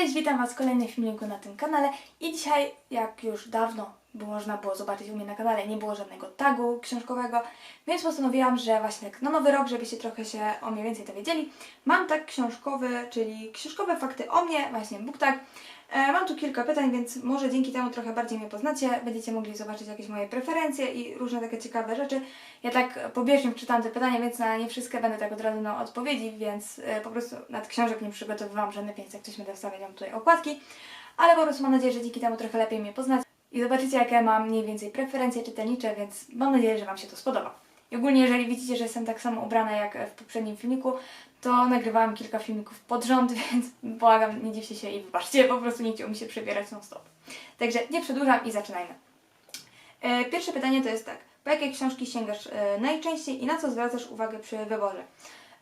Cześć, witam Was w kolejnym filmiku na tym kanale i dzisiaj, jak już dawno by można było zobaczyć u mnie na kanale, nie było żadnego tagu książkowego, więc postanowiłam, że właśnie tak na nowy rok, żebyście trochę się o mnie więcej dowiedzieli, mam tak książkowy, czyli książkowe fakty o mnie, właśnie BookTag. E, mam tu kilka pytań, więc może dzięki temu trochę bardziej mnie poznacie, będziecie mogli zobaczyć jakieś moje preferencje i różne takie ciekawe rzeczy. Ja tak pobieżnie czytam te pytania, więc na nie wszystkie będę tak od razu na odpowiedzi, więc e, po prostu nad książek nie przygotowywałam żadnych, więc jak ktoś będę wstawiać tutaj okładki, ale po prostu mam nadzieję, że dzięki temu trochę lepiej mnie poznać i zobaczycie jakie mam mniej więcej preferencje czytelnicze, więc mam nadzieję, że Wam się to spodoba. I ogólnie jeżeli widzicie, że jestem tak samo ubrana jak w poprzednim filmiku, to nagrywałam kilka filmików pod rząd, więc błagam, nie dziwcie się i wybaczcie, po prostu nie chciał mi się przebierać non stop. Także nie przedłużam i zaczynajmy. E, Pierwsze pytanie to jest tak. Po jakie książki sięgasz e, najczęściej i na co zwracasz uwagę przy wyborze?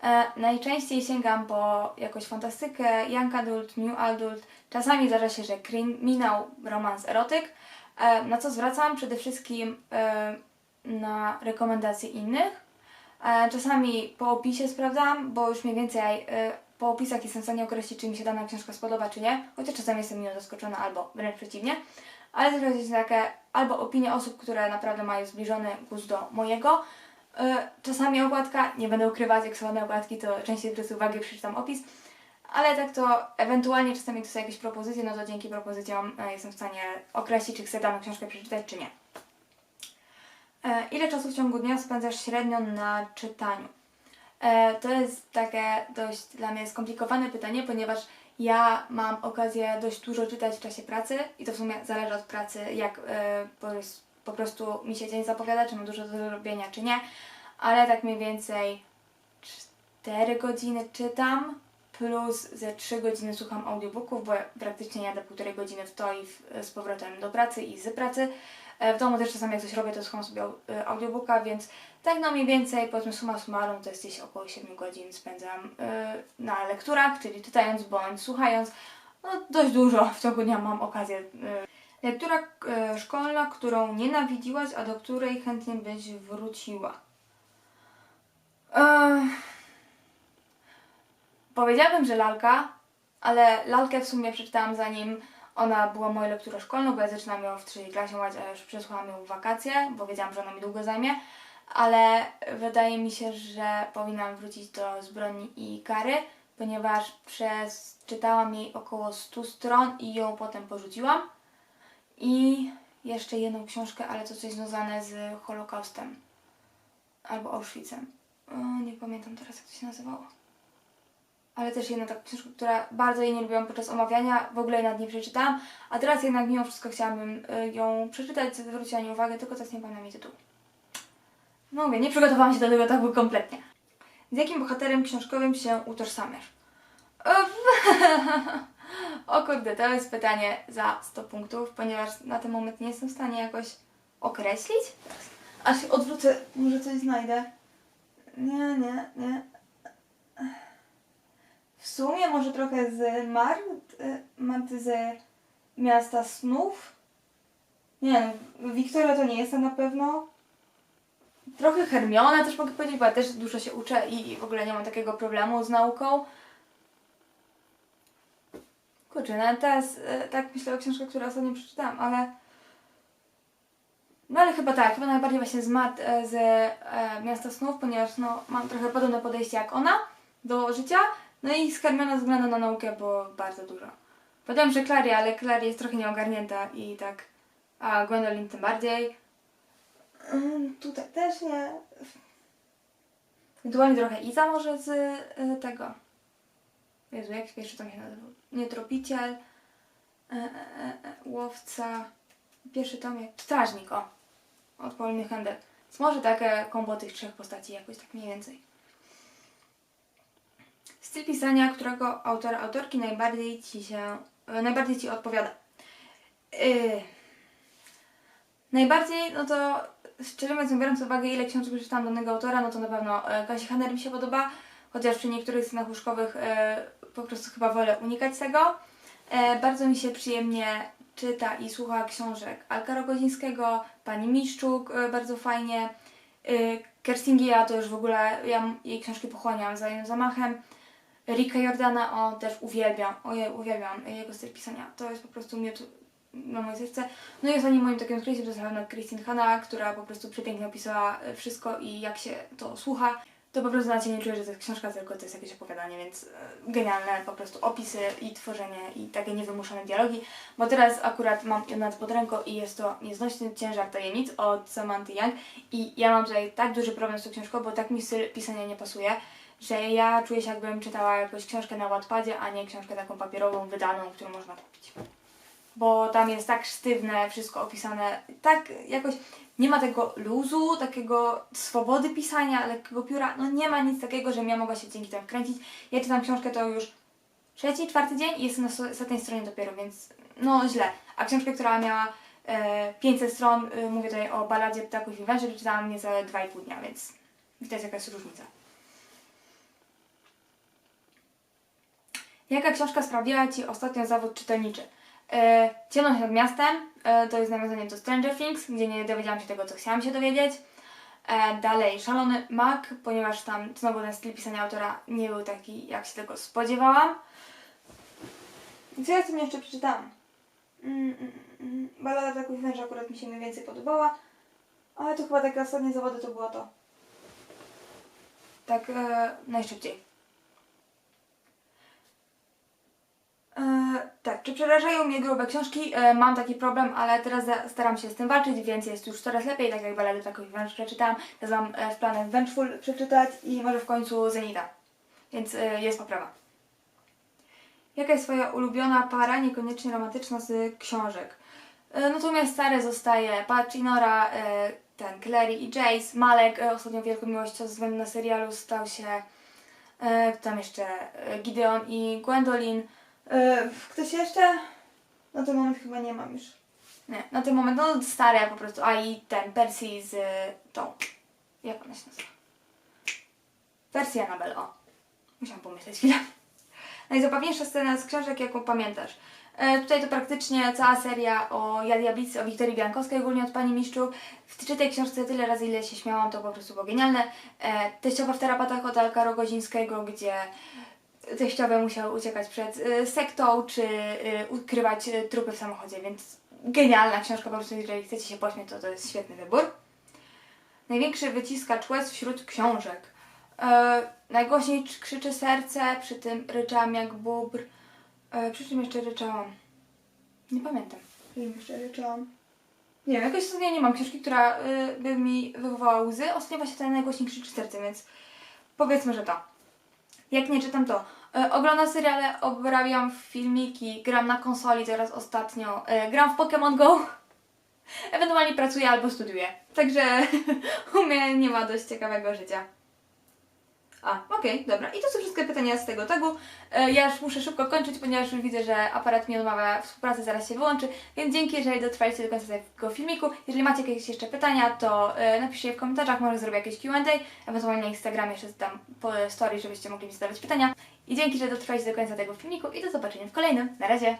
E, najczęściej sięgam po jakąś fantastykę, young adult, new adult. Czasami zdarza się, że kryminał, romans, erotyk. E, na co zwracam? Przede wszystkim e, na rekomendacje innych. Czasami po opisie sprawdzam, bo już mniej więcej po opisach jestem w stanie określić, czy mi się dana książka spodoba, czy nie. Chociaż czasami jestem miło zaskoczona, albo wręcz przeciwnie. Ale też jest takie albo opinie osób, które naprawdę mają zbliżony gust do mojego. E, Czasami okładka, nie będę ukrywać, jak są ładne okładki, to częściej zwrócę uwagę, przeczytam opis. Ale tak to ewentualnie czasami to są jakieś propozycje, no to dzięki propozycjom e, jestem w stanie określić, czy chcę daną książkę przeczytać, czy nie. E, Ile czasu w ciągu dnia spędzasz średnio na czytaniu? To jest takie dość dla mnie skomplikowane pytanie, ponieważ ja mam okazję dość dużo czytać w czasie pracy i to w sumie zależy od pracy, jak po, prostu mi się dzień zapowiada, czy mam dużo do robienia, czy nie, ale tak mniej więcej 4 godziny czytam, plus ze 3 godziny słucham audiobooków, bo praktycznie jadę półtorej godziny w to i w, z powrotem do pracy i z pracy. E, W domu też czasami jak coś robię, to słucham sobie e, audiobooka, więc tak no mniej więcej, powiedzmy summa summarum, to jest gdzieś około 7 godzin spędzam e, na lekturach, czyli czytając bądź słuchając. No dość dużo w ciągu dnia mam okazję. e. Lektura e, szkolna, którą nienawidziłaś, a do której chętnie byś wróciła. Ech. Powiedziałabym, że lalka, ale lalkę w sumie przeczytałam zanim ona była moją lekturą szkolną, bo ja zaczynam ją w trzeciej klasie a już przesłałam ją w wakacje, bo wiedziałam, że ona mi długo zajmie. Ale wydaje mi się, że powinnam wrócić do Zbrodni i Kary, ponieważ przeczytałam jej około 100 stron i ją potem porzuciłam. I jeszcze jedną książkę, ale to coś związane z Holokaustem albo Auschwitzem. O, nie pamiętam teraz, jak to się nazywało ale też jedna taka książka, która bardzo jej nie lubiłam podczas omawiania, w ogóle jej nawet nie przeczytałam, a teraz jednak mimo wszystko chciałabym y, ją przeczytać, zwrócić na nią uwagę, tylko teraz nie pamiętam jej tytułu. No mówię, nie przygotowałam się do tego tak kompletnie. Z jakim bohaterem książkowym się utożsamiasz? O kurde, to jest pytanie za 100 punktów, ponieważ na ten moment nie jestem w stanie jakoś określić. Aż się odwrócę, może coś znajdę. Nie, nie, nie. W sumie może trochę z Mart, y, Mart z Miasta Snów. Nie Wiktoria to nie jestem na pewno. Trochę Hermiona też mogę powiedzieć, bo ja też dużo się uczę i w ogóle nie mam takiego problemu z nauką. Kurczę, no teraz y, tak myślę o książkach, które ostatnio przeczytałam, ale... No ale chyba tak, chyba najbardziej właśnie z Mart e, z e, Miasta Snów, ponieważ no, mam trochę podobne podejście jak ona do życia. No i z Hermiona ze względu na naukę było bardzo dużo. Powiedziałam, że Clary, ale Clary jest trochę nieogarnięta i tak, a Gwendolyn tym bardziej. Ym, tutaj też nie. Ewentualnie trochę Iza może z y, tego. Jezu, jak pierwszy to się nazywał? Nie Tropiciel, e, e, e, e, Łowca, pierwszy tom jak Strażnik, o, od Pauliny Handel. Więc może takie kombo tych trzech postaci jakoś tak mniej więcej. Styl pisania, którego autora, autorki najbardziej ci się, e, najbardziej ci odpowiada. Yy. Najbardziej, no to szczerze mówiąc, biorąc uwagę ile książek przeczytałam danego autora, no to na pewno e, Kasi Hanner mi się podoba, chociaż przy niektórych scenach łóżkowych e, po prostu chyba wolę unikać tego. E, bardzo mi się przyjemnie czyta i słucha książek Alka Rogozińskiego, Pani Miszczuk, e, bardzo fajnie. E, Kerstingia to już w ogóle, ja jej książki pochłaniam za jednym zamachem. Ricka Jordana, o też uwielbiam, ojej, uwielbiam jego styl pisania. To jest po prostu miód na moje serce. No i ostatnim moim takim odkryciem to jest Christine Hanna, która po prostu przepięknie opisała e, wszystko i jak się to słucha, to po prostu na ciebie nie czuję, że to jest książka, tylko to jest jakieś opowiadanie, więc e, genialne po prostu opisy i tworzenie i takie niewymuszone dialogi, bo teraz akurat mam nad pod ręką i jest to Nieznośny Ciężar Tajemnic od Samanthy Young i ja mam tutaj tak duży problem z tą książką, bo tak mi styl pisania nie pasuje, że ja czuję się jakbym czytała jakąś książkę na Wattpadzie, a nie książkę taką papierową, wydaną, którą można kupić bo tam jest tak sztywne, wszystko opisane, tak jakoś nie ma tego luzu, takiego swobody pisania, lekkiego pióra, no nie ma nic takiego, żebym ja mogła się dzięki temu wkręcić. Ja czytam książkę to już trzeci, czwarty dzień i jestem na ostatniej stronie dopiero, więc no źle. A książkę, która miała e, 500 stron, y, mówię tutaj o baladzie ptaków i węży, przeczytałam niecałe 2,5 dnia, więc widać jaka jest różnica. Jaka książka sprawiła Ci ostatnio zawód czytelniczy? E, Ciemność nad miastem, e, to jest nawiązanie do Stranger Things, gdzie nie dowiedziałam się tego, co chciałam się dowiedzieć. E, dalej, Szalony Mak, ponieważ tam znowu ten styl pisania autora nie był taki, jak się tego spodziewałam. I Co ja tym jeszcze przeczytałam? Mm, mm, mm. Balada Ptaków i Węży akurat mi się mniej więcej podobała, ale to chyba takie ostatnie zawody to było to. Tak e, najszybciej. Tak, czy przerażają mnie grube książki? E, mam taki problem, ale teraz staram się z tym walczyć, więc jest już coraz lepiej, tak jak Balady Ptaków i Węży przeczytałam. Teraz mam e, w planach Vengeful przeczytać i może w końcu Zenita. Więc e, jest poprawa. Jaka jest Twoja ulubiona para, niekoniecznie romantyczna z książek? E, Natomiast stare zostaje Patch i Nora, e, ten Clary i Jace, Malek, e, ostatnio wielką miłością ze względu na serialu stał się e, tam jeszcze e, Gideon i Gwendolyn. E, ktoś jeszcze? Na ten moment chyba nie mam już. Nie, na ten moment, no stare po prostu, a i ten Percy z e, tą, jak ona się nazywa? Percy Annabel, o. Musiałam pomyśleć chwilę. Najzabawniejsza scena z książek, jaką pamiętasz? E, tutaj to praktycznie cała seria o Jadiablicy, o Wiktorii Biankowskiej, ogólnie od Pani Mistrzu. W tej książce tyle razy, ile się śmiałam, to po prostu było genialne. E, teściowa w tarapatach od Alka Rogozińskiego, gdzie teściowe musiały uciekać przed y, sektą, czy y, ukrywać y, trupy w samochodzie, więc genialna książka, po prostu jeżeli chcecie się pośmiać, to to jest świetny wybór. Największy wyciskacz łez wśród książek. E, najgłośniej krz- krzyczy serce, przy tym ryczałam jak bóbr. E, przy czym jeszcze ryczałam? Nie pamiętam. Przy czym jeszcze ryczałam? Nie wiem, jakoś ostatnio nie mam książki, która y, by mi wywołała łzy. Ostatnio właśnie ten najgłośniej krzyczy serce, więc powiedzmy, że to. Jak nie czytam to. E, oglądam seriale, obrabiam filmiki, gram na konsoli teraz ostatnio, e, gram w Pokémon Go. Ewentualnie pracuję albo studiuję. Także u mnie nie ma dość ciekawego życia. A, okej, dobra. I to są wszystkie pytania z tego tagu. E, ja już muszę szybko kończyć, ponieważ już widzę, że aparat mi odmawia współpracy, zaraz się wyłączy. Więc dzięki, jeżeli dotrwaliście do końca tego filmiku. Jeżeli macie jakieś jeszcze pytania, to e, napiszcie je w komentarzach, może zrobię jakieś Q&A, ewentualnie na Instagramie jeszcze tam po story, żebyście mogli mi zadawać pytania. I dzięki, że dotrwaliście do końca tego filmiku i do zobaczenia w kolejnym. Na razie!